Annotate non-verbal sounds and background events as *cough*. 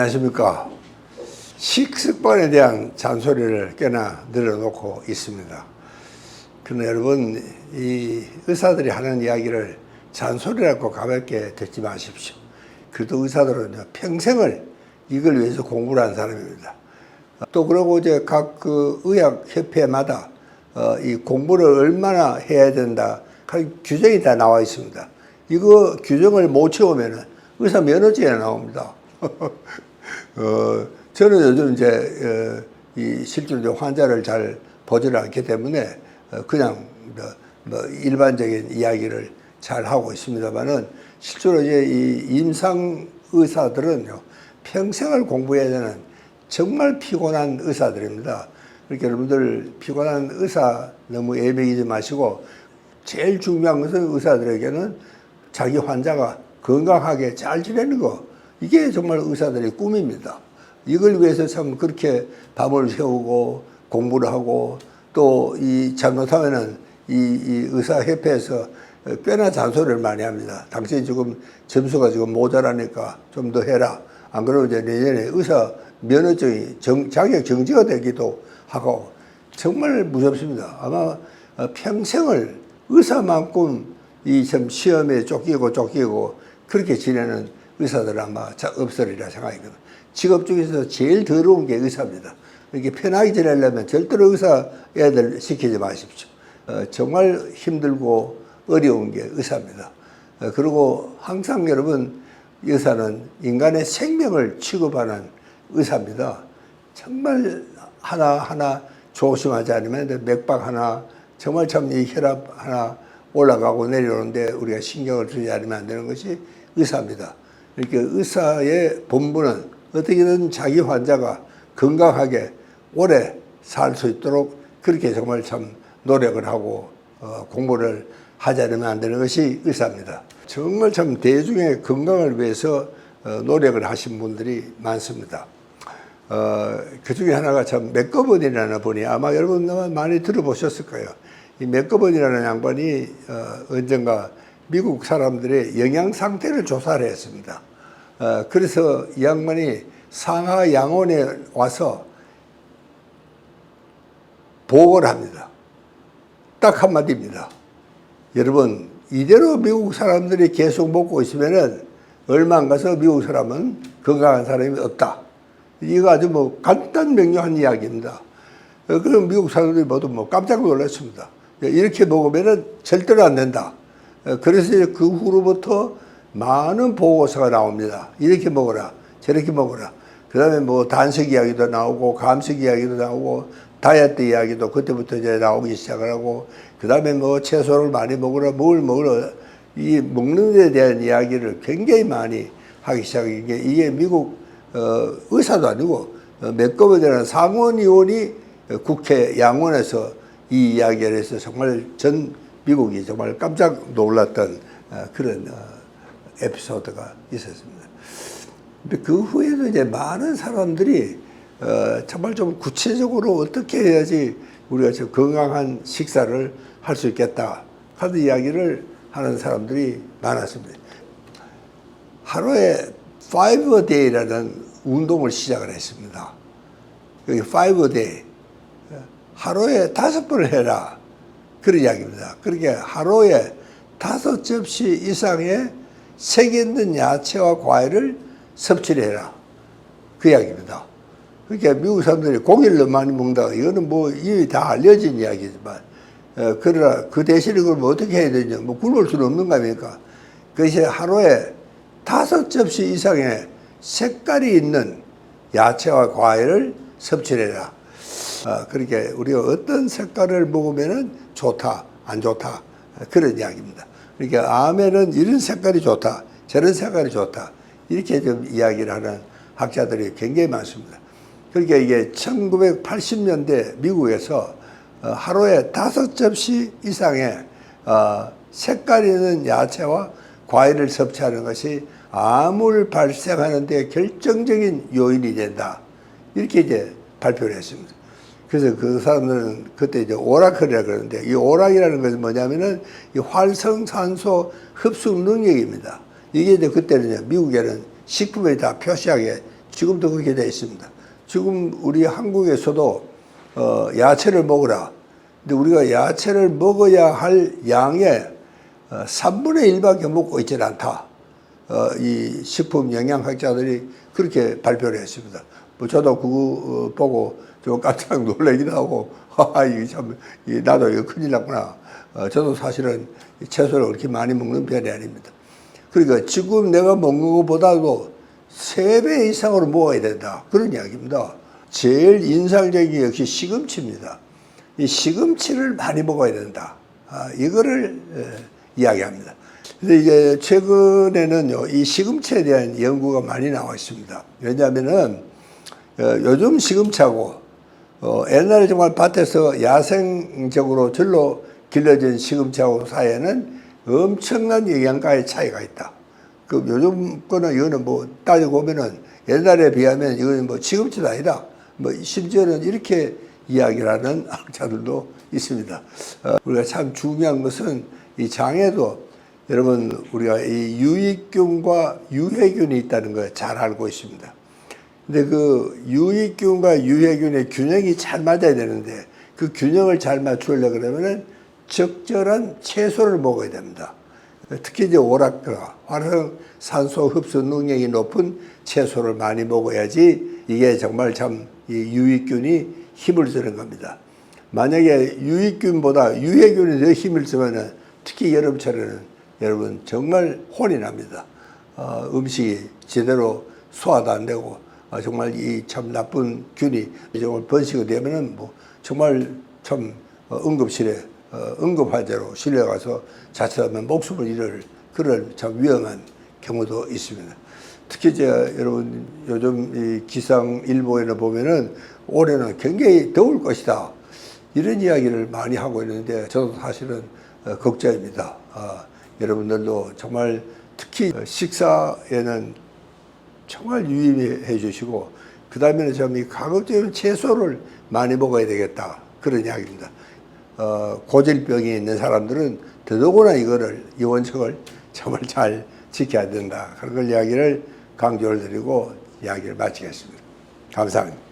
안녕하십니까. 식습관에 대한 잔소리를 꽤나 늘어놓고 있습니다. 그러나 여러분, 이 의사들이 하는 이야기를 잔소리라고 가볍게 듣지 마십시오. 그래도 의사들은 평생을 이걸 위해서 공부를 한 사람입니다. 또 그러고 이제 각 그 의학 협회마다 어, 이 공부를 얼마나 해야 된다 그 규정이 다 나와 있습니다. 이거 규정을 못 채우면은 의사 면허증이 나옵니다. *laughs* 어, 저는 요즘 이제 어, 이 이제 환자를 잘 보지를 않기 때문에 어, 그냥 뭐, 뭐 일반적인 이야기를 잘 하고 있습니다만은 실제로 이제 이 임상 의사들은요 평생을 공부해야 되는 정말 피곤한 의사들입니다. 그러니까 여러분들 피곤한 의사 너무 애매이지 마시고 제일 중요한 것은 의사들에게는 자기 환자가 건강하게 잘 지내는 거 이게 정말 의사들의 꿈입니다. 이걸 위해서 참 그렇게 밤을 새우고 공부를 하고 또 이 잘못하면은 이, 이 의사협회에서 꽤나 잔소리를 많이 합니다. 당신 지금 점수가 지금 모자라니까 좀 더 해라. 안 그러면 이제 내년에 의사 면허증이 정, 자격 정지가 되기도 하고 정말 무섭습니다. 아마 어, 평생을 의사만큼 이 참 시험에 쫓기고 쫓기고 그렇게 지내는 의사들은 아마 자- 없으리라 생각이거든요. 직업 중에서 제일 더러운 게 의사입니다. 이렇게 편하게 지내려면 절대로 의사 애들 시키지 마십시오. 어, 정말 힘들고 어려운 게 의사입니다. 어, 그리고 항상 여러분 의사는 인간의 생명을 취급하는 의사입니다. 정말 하나하나 조심하지 않으면 맥박 하나 정말 참 이 혈압 하나 올라가고 내려오는데 우리가 신경을 쓰지 않으면 안 되는 것이 의사입니다. 이렇게 의사의 본분은 어떻게든 자기 환자가 건강하게 오래 살 수 있도록 그렇게 정말 참 노력을 하고 어, 공부를 하지 않으면 안 되는 것이 의사입니다. 정말 참 대중의 건강을 위해서 어, 노력을 하신 분들이 많습니다. 어, 그 중에 하나가 참 맥거번이라는 분이 아마 여러분 많이 들어보셨을 거예요. 이 맥거번이라는 양반이 어, 언젠가 미국 사람들의 영양 상태를 조사를 했습니다. 어, 그래서 이 양반이 상하 양원에 와서 보고를 합니다. 딱 한마디입니다. 여러분, 이대로 미국 사람들이 계속 먹고 있으면은 얼마 안 가서 미국 사람은 건강한 사람이 없다. 이거 아주 뭐 간단 명료한 이야기입니다. 어, 그럼 미국 사람들이 모두 뭐 깜짝 놀랐습니다. 이렇게 먹으면은 절대로 안 된다. 어, 그래서 그 후로부터 많은 보고서가 나옵니다. 이렇게 먹어라. 저렇게 먹어라. 그 다음에 뭐 단식 이야기도 나오고 감식 이야기도 나오고 다이어트 이야기도 그때부터 이제 나오기 시작을 하고 그 다음에 뭐 채소를 많이 먹으라 뭘 먹으라 이 먹는 데 대한 이야기를 굉장히 많이 하기 시작한 게 이게 미국 어, 의사도 아니고 어, 맥거버드라는 상원의원이 국회 양원에서 이 이야기를 해서 정말 전 미국이 정말 깜짝 놀랐던 어, 그런 어, 에피소드가 있었습니다. 그 후에도 이제 많은 사람들이 어, 정말 좀 구체적으로 어떻게 해야지 우리가 좀 건강한 식사를 할 수 있겠다 하는 이야기를 하는 사람들이 많았습니다. 하루에 5 day라는 운동을 시작을 했습니다. 여기 5 day. 하루에 다섯 번을 해라. 그런 이야기입니다. 그렇게 하루에 다섯 접시 이상의 색 있는 야채와 과일을 섭취를 해라. 그 이야기입니다. 그러니까 미국 사람들이 고기를 많이 먹는다. 이거는 뭐 이미 다 알려진 이야기지만, 어, 그러나 그 대신에 그럼 어떻게 해야 되냐. 뭐 굶을 수는 없는 거 아닙니까? 그것이 하루에 다섯 접시 이상의 색깔이 있는 야채와 과일을 섭취해라. 어, 그렇게 우리가 어떤 색깔을 먹으면 좋다, 안 좋다. 그런 이야기입니다. 그러니까 암에는 이런 색깔이 좋다, 저런 색깔이 좋다. 이렇게 좀 이야기를 하는 학자들이 굉장히 많습니다. 그러니까 이게 1980년대 미국에서 어, 하루에 다섯 접시 이상의 어, 색깔 있는 야채와 과일을 섭취하는 것이 암을 발생하는 데 결정적인 요인이 된다. 이렇게 이제 발표를 했습니다. 그래서 그 사람들은 그때 이제 오라클이라 그러는데 이 오락이라는 것은 뭐냐면은 이 활성산소 흡수 능력입니다. 이게 이제 그때는 미국에는 식품에 다 표시하게 지금도 그렇게 되어 있습니다. 지금 우리 한국에서도 어, 야채를 먹으라. 근데 우리가 야채를 먹어야 할 양의 어, 3분의 1밖에 먹고 있지는 않다. 어, 이 식품 영양학자들이 그렇게 발표를 했습니다. 뭐 저도 그거 어, 보고 좀 깜짝 놀라기도 하고, *laughs* 아, 이게 참, 이 나도 이거 큰일 났구나. 어, 저도 사실은 이 채소를 그렇게 많이 먹는 편이 아닙니다. 그러니까 지금 내가 먹는 것보다도 세 배 이상으로 먹어야 된다. 그런 이야기입니다. 제일 인상적인 게 역시 시금치입니다. 이 시금치를 많이 먹어야 된다. 아, 이거를 에, 이야기합니다. 근데 이게 최근에는요, 이 시금치에 대한 연구가 많이 나와 있습니다. 왜냐하면은 어, 요즘 시금치하고 어, 옛날에 정말 밭에서 야생적으로 절로 길러진 시금치하고 사이에는 엄청난 영양가의 차이가 있다. 그 요즘 거는 이거는 뭐 따지고 보면은 옛날에 비하면 이거는 뭐 시금치도 아니다. 뭐 심지어는 이렇게 이야기를 하는 *laughs* 학자들도 있습니다. 어, 우리가 참 중요한 것은 이 장에도 여러분 우리가 이 유익균과 유해균이 있다는 걸 잘 알고 있습니다. 근데 그 유익균과 유해균의 균형이 잘 맞아야 되는데 그 균형을 잘 맞추려고 그러면은 적절한 채소를 먹어야 됩니다. 특히 이제 오락가, 활성 산소 흡수 능력이 높은 채소를 많이 먹어야지 이게 정말 참이 유익균이 힘을 쓰는 겁니다. 만약에 유익균보다 유해균이 더 힘을 쓰면은 특히 여름철에는 여러분 정말 혼이 납니다. 어, 음식이 제대로 소화도 안 되고 어, 정말 이 참 나쁜 균이 정말 번식이 되면은 뭐 정말 참 어, 응급실에 어, 응급 환자로 실려가서 자칫하면 목숨을 잃을 그런 참 위험한 경우도 있습니다. 특히 이제 여러분 요즘 이 기상 일보에는 보면은 올해는 굉장히 더울 것이다 이런 이야기를 많이 하고 있는데 저도 사실은 어, 걱정입니다. 아, 여러분들도 정말 특히 식사에는 정말 유의해 주시고 그 다음에는 좀이 가급적이면 채소를 많이 먹어야 되겠다 그런 이야기입니다. 어, 고질병이 있는 사람들은 더더구나 이거를 이 원칙을 정말 잘 지켜야 된다 그런 걸 이야기를 강조를 드리고 이야기를 마치겠습니다. 감사합니다.